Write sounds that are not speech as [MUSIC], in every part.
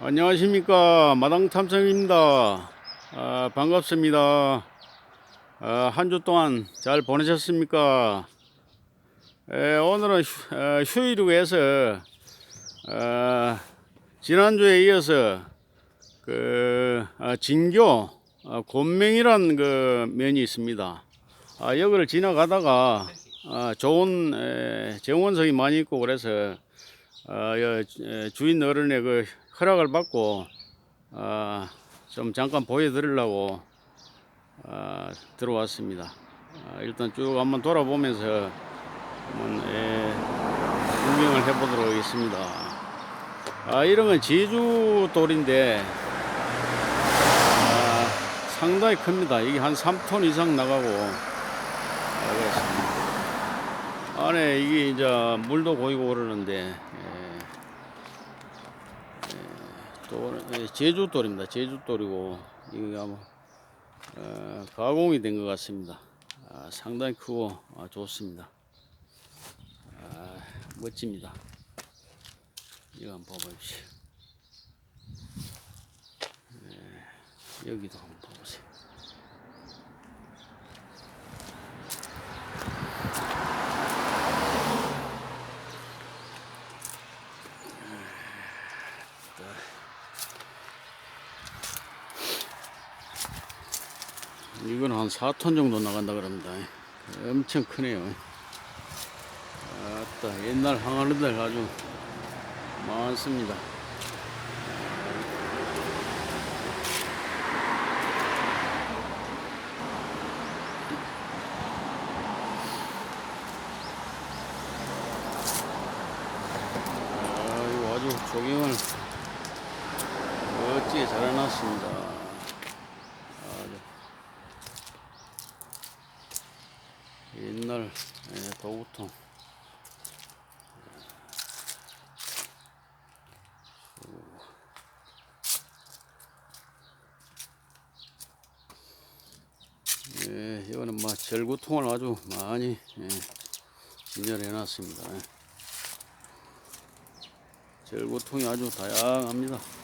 안녕하십니까 마당 탐정입니다. 아, 반갑습니다. 아, 한주 동안 잘 보내셨습니까? 에, 오늘은 휴, 어, 휴일이고 해서 어, 지난주에 이어서 그 아, 진교 아, 곤맹이란 그 면이 있습니다. 아, 여기를 지나가다가 아, 좋은 에, 정원석이 많이 있고 그래서 어, 여, 에, 주인 어른의 그 허락을 받고 어, 좀 잠깐 보여드리려고 어, 들어왔습니다. 어, 일단 쭉 한번 돌아보면서 한번 예, 구경을 해보도록 하겠습니다. 아, 이런 건 제주 돌인데 아, 상당히 큽니다. 이게 한 3톤 이상 나가고 아, 그렇습니다. 안에 이게 이제 물도 고이고 그러는데 예, 또 예, 제주돌입니다. 제주돌이고 이게 아마 어, 가공이 된 것 같습니다. 아, 상당히 크고 아, 좋습니다. 아, 멋집니다. 이거 한번 봐보십시오. 예, 여기도 한번 봐보세요. 이건 한 4톤 정도 나간다 그럽니다. 엄청 크네요. 아따, 옛날 항아리들 아주 많습니다. 아, 이거 아주 조경을 멋지게 잘 해놨습니다. 아주 옛날 예, 도구통 예, 이거는 뭐 절구통을 아주 많이 예, 진열해 놨습니다. 예. 절구통이 아주 다양합니다.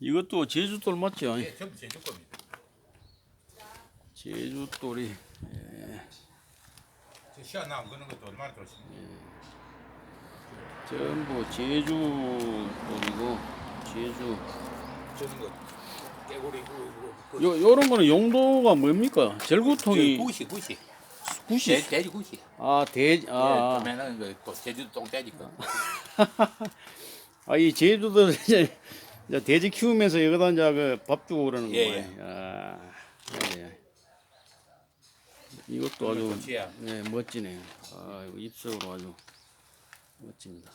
이것도 제주돌 맞죠? 예, 전부 제주 겁니다. 제주돌이 저 시간 나온 거는 것도 얼마나 들었습니까? 전부 제주돌이고 제주 저는 거 깨구리 그요 요런 거는 용도가 뭡니까? 절구통이 구시 구시 구시 돼- 돼지 구시. 아 돼지 예, 아, 그러면은 그또 제주 똥돼지 거. 아이 제주도 이제 돼지 키우면서 여기다 이제 그밥 주고 그러는 예, 거예요. 아, 예. 이것도 아주 좋지야. 네, 멋지네요. 아, 이거 입속으로 아주 멋집니다.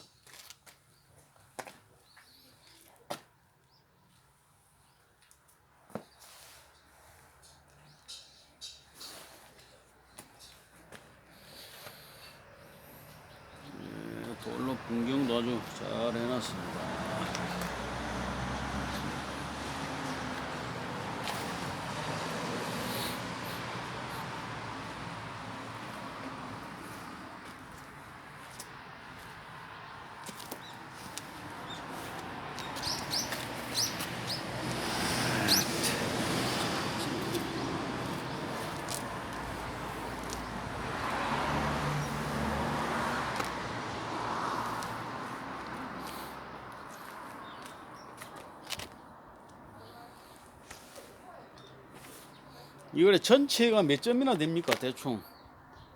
네, 돌로 풍경도 아주 잘 해놨습니다. 이거래 전체가 몇 점이나 됩니까 대충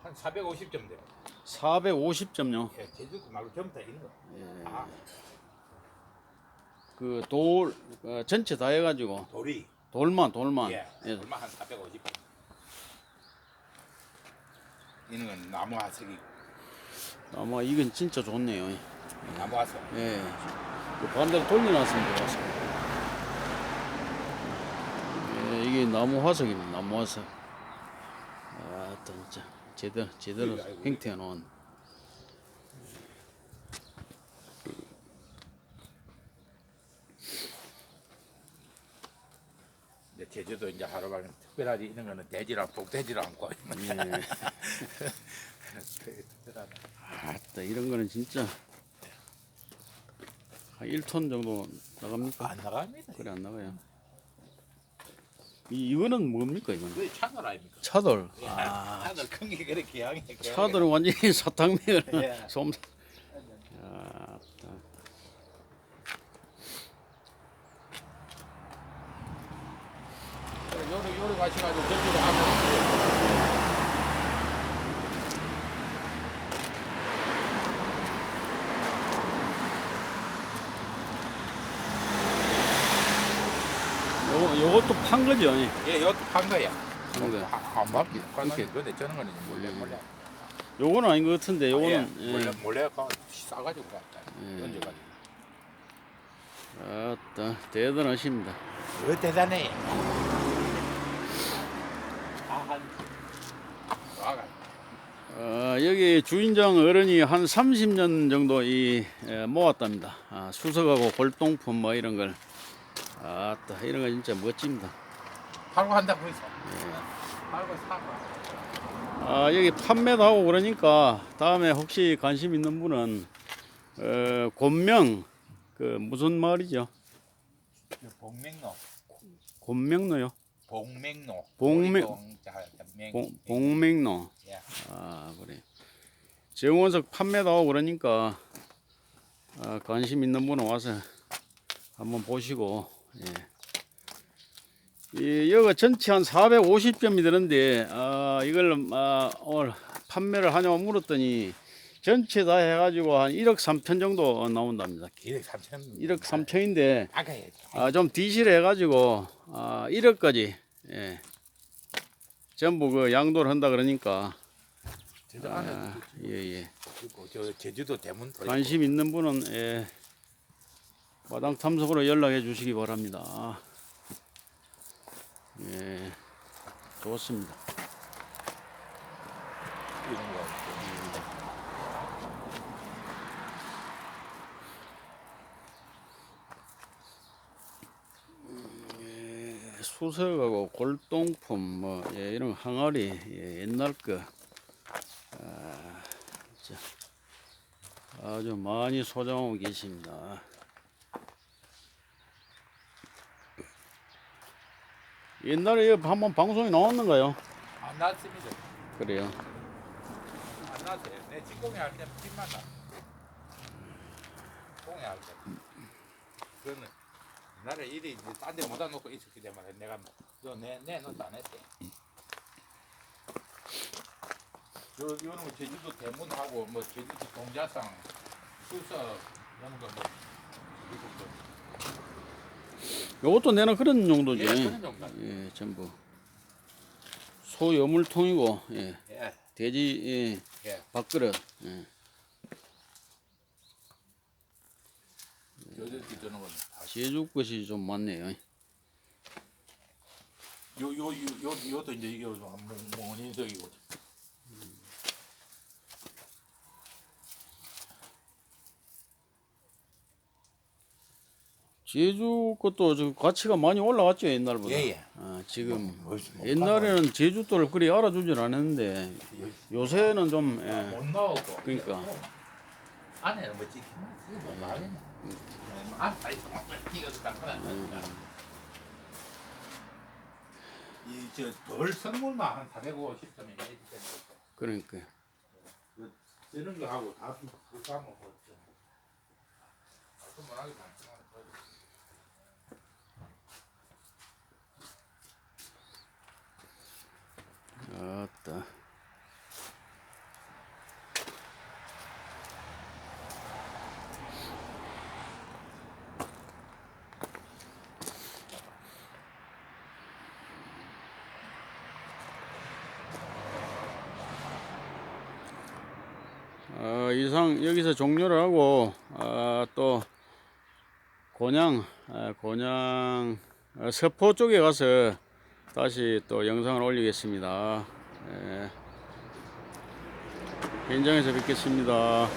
한 450점 돼요. 450점요 예, 제주도 말로 전부 다 있는 거. 아, 그돌 어, 전체 다 해가지고 돌이 돌만 돌만 예, 예. 얼마 한 450점. 이는 건 나무 화석이 아마 이건 진짜 좋네요 나무 화석. 예. 그 반대로 돌려놨으면 좋았습니다. 예, 이게 나무 화석입니다. 나무 화석. 아, 진짜 제대로 제대로. 팽태해 놓은. 근데 제주도 이제 하루만 특별하지 이런 거는 돼지랑 독돼지랑 안고 예. [LAUGHS] 특별하다. 아따 이런 거는 진짜 한 1톤 정도 나갑니까? 안 나갑니다. 그래 안 나가요. 이 이거는 뭡니까 이거는? 차돌 아닙니까? 차돌. 아, 차돌 큰게 그렇게 양이 차돌은 완전히 [LAUGHS] 사탕맥을 예. 솜. 아따. 요리 요리 가셔가지고 하면 요것도 판 거죠? 예. 예, 이것도 판 거야. 판 거. 안 받기. 이렇게. 근데 저는 거는 몰래 몰래. 요거는 아닌 것 같은데 요거는 예, 몰래 예. 몰래 가 싸가지고 갔다. 예. 던져가지고. 아따 대단하십니다. 그 대단해. 아한 와가. 어, 여기 주인장 어른이 한 30년 정도 이 에, 모았답니다. 아, 수석하고 골동품 뭐 이런 걸. 아따 이런 거 진짜 멋집니다. 팔고 한다고 해서. 팔고 사고. 아 여기 판매도 하고 그러니까 다음에 혹시 관심 있는 분은 어, 곤명 그 무슨 마을이죠? 복맹로. 곤명로요? 복맹로. 복맹-. 봉, 봉맹로. 예. 아 그래. 정원석 판매도 하고 그러니까 아, 관심 있는 분은 와서 한번 보시고 예. 이 여기 전체 한 450점이 되는데 아, 이걸 아, 오늘 판매를 하냐고 물었더니 전체 다 해가지고 한 1억 3천 정도 나온답니다. 1억 3천. 1억 3천인데 아가야지. 아, 좀 디실 해가지고 아, 1억까지 예. 전부 그 양도를 한다 그러니까 제주 안에 아, 예, 예. 제주도 대문 도 관심 있는 분은 예, 마당 탐석으로 연락해 주시기 바랍니다. 예, 좋습니다. 있고. 예, 수석하고 골동품 뭐 예, 이런 항아리 예, 옛날 거 아, 아주 많이 소장하고 계십니다. 옛날에 한번 방송에 나왔는가요? 안 났습니다. 그래요. 안 났어요. 내 직공이 할때 핀만 나. 공이 할 때. 그거는 옛날에 일이 딴데 못다 놓고 있었기 때문에 내가 저내 내놓도 안 했대. 요 요런 거 제주도 대문하고 뭐 제주도 동자상 수서 이런 거뭐 요것도 내는 그런 용도죠. 예, 그런 정도. 예, 전부 소 여물통이고 예, 예, 돼지 예, 예. 밥그릇. 예. 다. 제주 것이 좀 많네요. 요 요 요 요 요도 이제 이게 몽원인석이고 제주 것도 저 가치가 많이 올라갔죠 옛날보다. 예 예. 아, 지금 뭐, 뭐 옛날에는 제주도를 그리 알아주질 않았는데 요새는 좀 예, 못 나오고. 그러니까. 안에는 뭐 찍히면 뭐 말이냐. 아 아이 이것도 딱 이저벌 선물만 한 450점이 해야 되는 거 그러니까 이런 거 하고 다 그거 하면 뭐 좀. 선물하기 많지만 어, 이상 여기서 종료를 하고 아, 또 곤양 아, 곤양 어, 서포 쪽에 가서 다시 또 영상을 올리겠습니다. 예. 현장에서 뵙겠습니다.